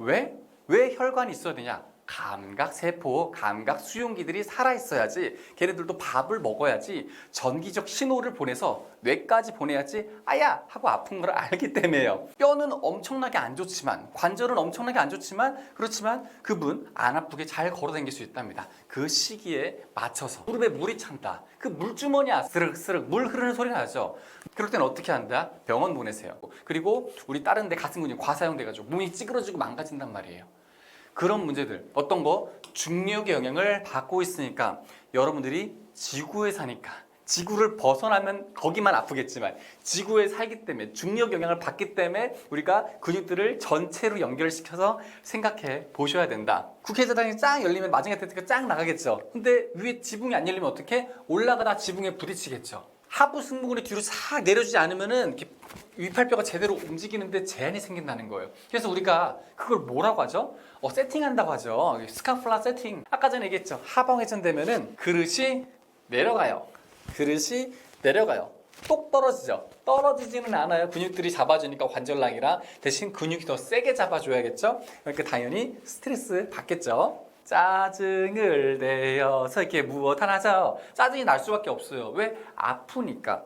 왜? 왜 혈관이 있어야 되냐? 감각 세포, 감각 수용기들이 살아 있어야지 걔네들도 밥을 먹어야지 전기적 신호를 보내서 뇌까지 보내야지 아야 하고 아픈 걸 알기 때문에요. 뼈는 엄청나게 안 좋지만 관절은 엄청나게 안 좋지만 그렇지만 그분 안 아프게 잘 걸어 다닐 수 있답니다. 그 시기에 맞춰서 무릎에 물이 찬다. 그 물주머니야 스르륵스르륵 물 흐르는 소리 나죠. 그럴 땐 어떻게 한다? 병원 보내세요. 그리고 우리 다른 데 가슴 근육 과사용돼가지고 몸이 찌그러지고 망가진단 말이에요. 그런 문제들 어떤 거 중력의 영향을 받고 있으니까 여러분들이 지구에 사니까 지구를 벗어나면 거기만 아프겠지만 지구에 살기 때문에 중력 영향을 받기 때문에 우리가 근육들을 전체로 연결시켜서 생각해 보셔야 된다. 국회의사당이 쫙 열리면 마징가 테스트가 쫙 나가겠죠. 근데 위에 지붕이 안 열리면 어떻게? 올라가다 지붕에 부딪히겠죠. 하부 승모근이 뒤로 싹 내려주지 않으면은 위팔뼈가 제대로 움직이는데 제한이 생긴다는 거예요. 그래서 우리가 그걸 뭐라고 하죠? 어, 세팅한다고 하죠. 스카플라 세팅. 아까 전에 얘기했죠. 하방 회전 되면은 그릇이 내려가요. 그릇이 내려가요. 똑 떨어지죠. 떨어지지는 않아요. 근육들이 잡아주니까 관절랑이라 대신 근육이 더 세게 잡아줘야겠죠. 그러니까 당연히 스트레스 받겠죠. 짜증을 내어서 이렇게 무엇 하나죠. 짜증이 날 수밖에 없어요. 왜? 아프니까.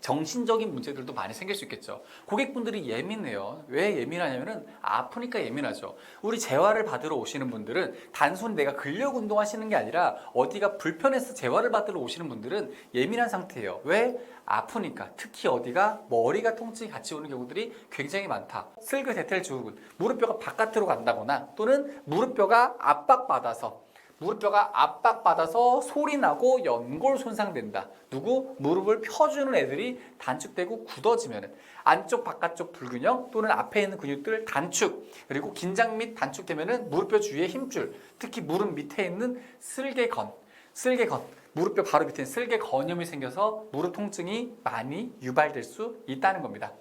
정신적인 문제들도 많이 생길 수 있겠죠. 고객분들이 예민해요. 왜 예민하냐면은 아프니까 예민하죠. 우리 재활을 받으러 오시는 분들은 단순히 내가 근력 운동하시는 게 아니라 어디가 불편해서 재활을 받으러 오시는 분들은 예민한 상태예요. 왜? 아프니까. 특히 어디가 머리가 통증이 같이 오는 경우들이 굉장히 많다. 슬그 대퇴 증후군, 무릎뼈가 바깥으로 간다거나 또는 무릎뼈가 압박받아서 무릎뼈가 압박받아서 소리 나고 연골 손상된다. 누구? 무릎을 펴주는 애들이 단축되고 굳어지면 안쪽 바깥쪽 불균형 또는 앞에 있는 근육들 단축 그리고 긴장 및 단축되면은 무릎뼈 주위에 힘줄 특히 무릎 밑에 있는 슬개건 슬개건 무릎뼈 바로 밑에 슬개건염이 생겨서 무릎 통증이 많이 유발될 수 있다는 겁니다.